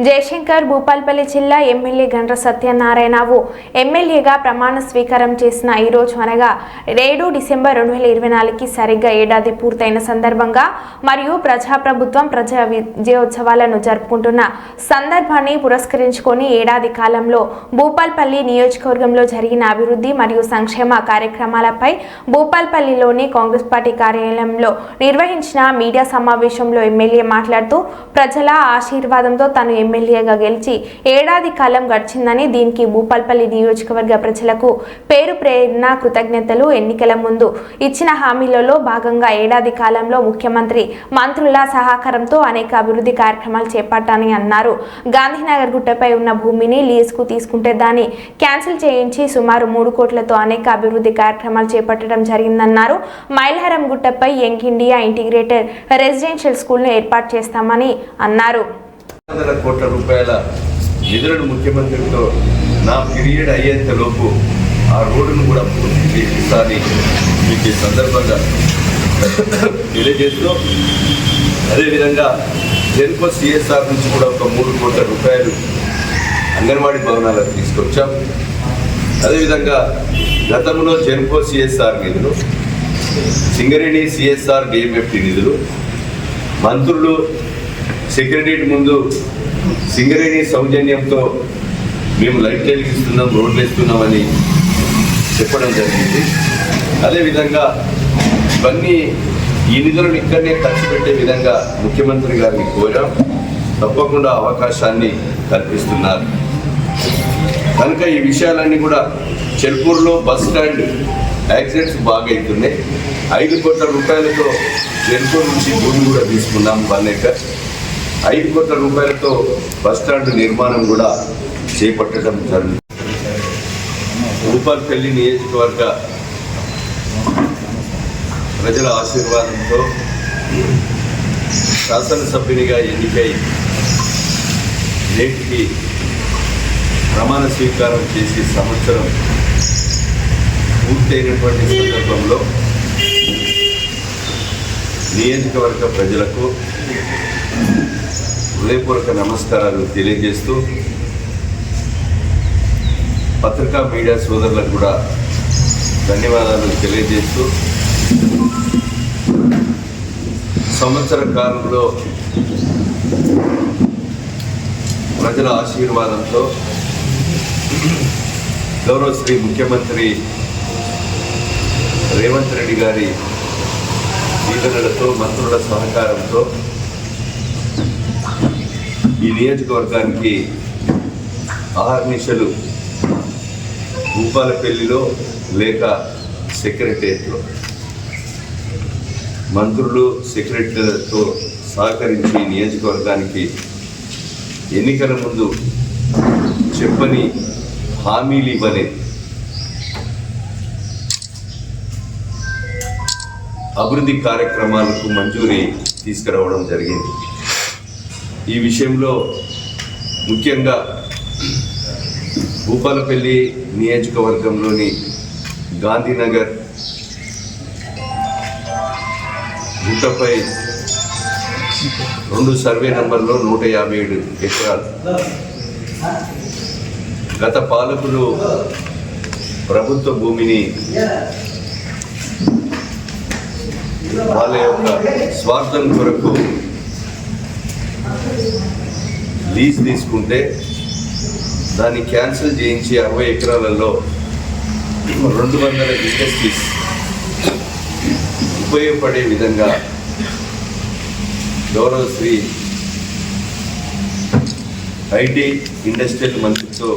జయశంకర్ భూపాల్పల్లి జిల్లా ఎమ్మెల్యే గండ్ర సత్యనారాయణవు ఎమ్మెల్యేగా ప్రమాణ స్వీకారం చేసిన ఈ రోజు అనగా ఏడు డిసెంబర్ రెండు వేల ఇరవై నాలుగుకి సరిగ్గా ఏడాది పూర్తయిన సందర్భంగా మరియు ప్రజాప్రభుత్వం ప్రజా విజయోత్సవాలను జరుపుకుంటున్న సందర్భాన్ని పురస్కరించుకొని ఏడాది కాలంలో భూపాల్పల్లి నియోజకవర్గంలో జరిగిన అభివృద్ధి మరియు సంక్షేమ కార్యక్రమాలపై భూపాల్పల్లిలోని కాంగ్రెస్ పార్టీ కార్యాలయంలో నిర్వహించిన మీడియా సమావేశంలో ఎమ్మెల్యే మాట్లాడుతూ ప్రజల ఆశీర్వాదంతో తను ఎమ్మెల్యేగా గెలిచి ఏడాది కాలం గడిచిందని దీనికి భూపాల్పల్లి నియోజకవర్గ ప్రజలకు పేరు ప్రేరణ కృతజ్ఞతలు ఎన్నికల ముందు. ఇచ్చిన హామీలలో భాగంగా ఏడాది కాలంలో ముఖ్యమంత్రి మంత్రుల సహకారంతో అనేక అభివృద్ధి కార్యక్రమాలు చేపట్టాలని అన్నారు. గాంధీనగర్ గుట్టపై ఉన్న భూమిని లీజుకు తీసుకుంటే దాన్ని క్యాన్సిల్ చేయించి సుమారు మూడు కోట్లతో అనేక అభివృద్ధి కార్యక్రమాలు చేపట్టడం జరిగిందన్నారు. మైలవరం గుట్టపై యంగ్ ఇండియా ఇంటిగ్రేటెడ్ రెసిడెన్షియల్ స్కూల్ను ఏర్పాటు చేస్తామని అన్నారు. వందల కోట్ల రూపాయల నిధులను ముఖ్యమంత్రితో నా పీరియడ్ అయ్యేంత లోపు ఆ రోడ్డును కూడా పూర్తి చేపిస్తానని మీకు ఈ సందర్భంగా తెలియజేస్తూ అదేవిధంగా జెన్కో సిఎస్ఆర్ నుంచి కూడా ఒక మూడు కోట్ల రూపాయలు అంగన్వాడీ భవనాలకు తీసుకొచ్చాం. అదేవిధంగా గతంలో జెన్కో సిఎస్ఆర్ నిధులు సింగరేణి సిఎస్ఆర్ డిఎంఎఫ్టి నిధులు మంత్రులు సెక్రటరియట్ ముందు సింగరేణి సౌజన్యంతో మేము లైట్ వెలిగిస్తున్నాం రోడ్లు వేస్తున్నామని చెప్పడం జరిగింది. అదేవిధంగా ఇవన్నీ ఈ నిధులను ఇక్కడనే ఖర్చు పెట్టే విధంగా ముఖ్యమంత్రి గారిని కోరాం. తప్పకుండా అవకాశాన్ని కల్పిస్తున్నారు. కనుక ఈ విషయాలన్నీ కూడా చెల్పూర్లో బస్ స్టాండ్ యాక్సిడెంట్స్ బాగా అవుతున్నాయి ఐదు కోట్ల రూపాయలతో చెల్పూర్ నుంచి భూమి కూడా తీసుకున్నాం వన్ ఎకర్ ఐదు కోట్ల రూపాయలతో బస్ స్టాండ్ నిర్మాణం కూడా చేపట్టడం జరుగుతుంది. రూపాల్పల్లి నియోజకవర్గ ప్రజల ఆశీర్వాదంతో శాసనసభ్యునిగా ఎన్నికై నేటికి ప్రమాణ స్వీకారం చేసి సంవత్సరం పూర్తయినటువంటి సందర్భంలో నియోజకవర్గ ప్రజలకు హృదయపూర్వక నమస్కారాలు తెలియజేస్తూ పత్రికా మీడియా సోదరులకు కూడా ధన్యవాదాలు తెలియజేస్తూ సంవత్సర కాలంలో ప్రజల ఆశీర్వాదంతో గౌరవ శ్రీ ముఖ్యమంత్రి రేవంత్ రెడ్డి గారి దీవెనలతో మంత్రుల సహకారంతో ఈ నియోజకవర్గానికి ఆహర్నిశలు భూపాలపల్లిలో లేక సెక్రటరియట్లో మంత్రులు సెక్రటరీలతో సహకరించి ఈ నియోజకవర్గానికి ఎన్నికల ముందు చెప్పని హామీలు ఇవ్వలేదు అభివృద్ధి కార్యక్రమాలకు మంజూరీ తీసుకురావడం జరిగింది. ఈ విషయంలో ముఖ్యంగా భూపాలపల్లి నియోజకవర్గంలోని గాంధీనగర్ గుట్టపై రెండు సర్వే నంబర్లో నూట యాభై ఏడు ఎకరాలు. గత పాలకులు ప్రభుత్వ భూమిని వాళ్ళ యొక్క స్వార్థం కొరకు లీజ్ తీసుకుంటే దాన్ని క్యాన్సిల్ చేయించి అరవై ఎకరాలలో రెండు వందల ఇండస్ట్రీస్ ఉపయోగపడే విధంగా గౌరవ శ్రీ ఐటీ ఇండస్ట్రియల్ మంత్రితో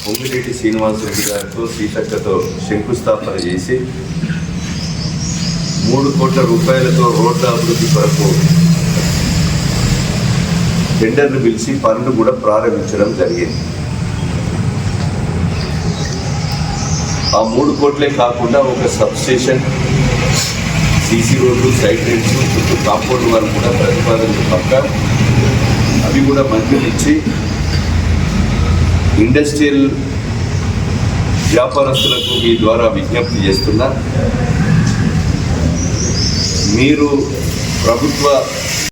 పొంగిరెడ్డి శ్రీనివాసరెడ్డి గారితో సీతక్కతో శంకుస్థాపన చేసి మూడు కోట్ల రూపాయలతో రోడ్ల అభివృద్ధి కొరకు టెండర్లు పిలిచి పనులు కూడా ప్రారంభించడం జరిగింది. ఆ మూడు కోట్లే కాకుండా ఒక సబ్స్టేషన్ సీసీ రోడ్లు సైడ్ రేట్స్ చుట్టూ కాంపౌండ్ వారు కూడా ప్రతిపాదనలు పక్క అవి కూడా మంజూరు ఇచ్చి ఇండస్ట్రియల్ వ్యాపారస్తులకు మీ ద్వారా విజ్ఞప్తి చేస్తున్నా. మీరు ప్రభుత్వ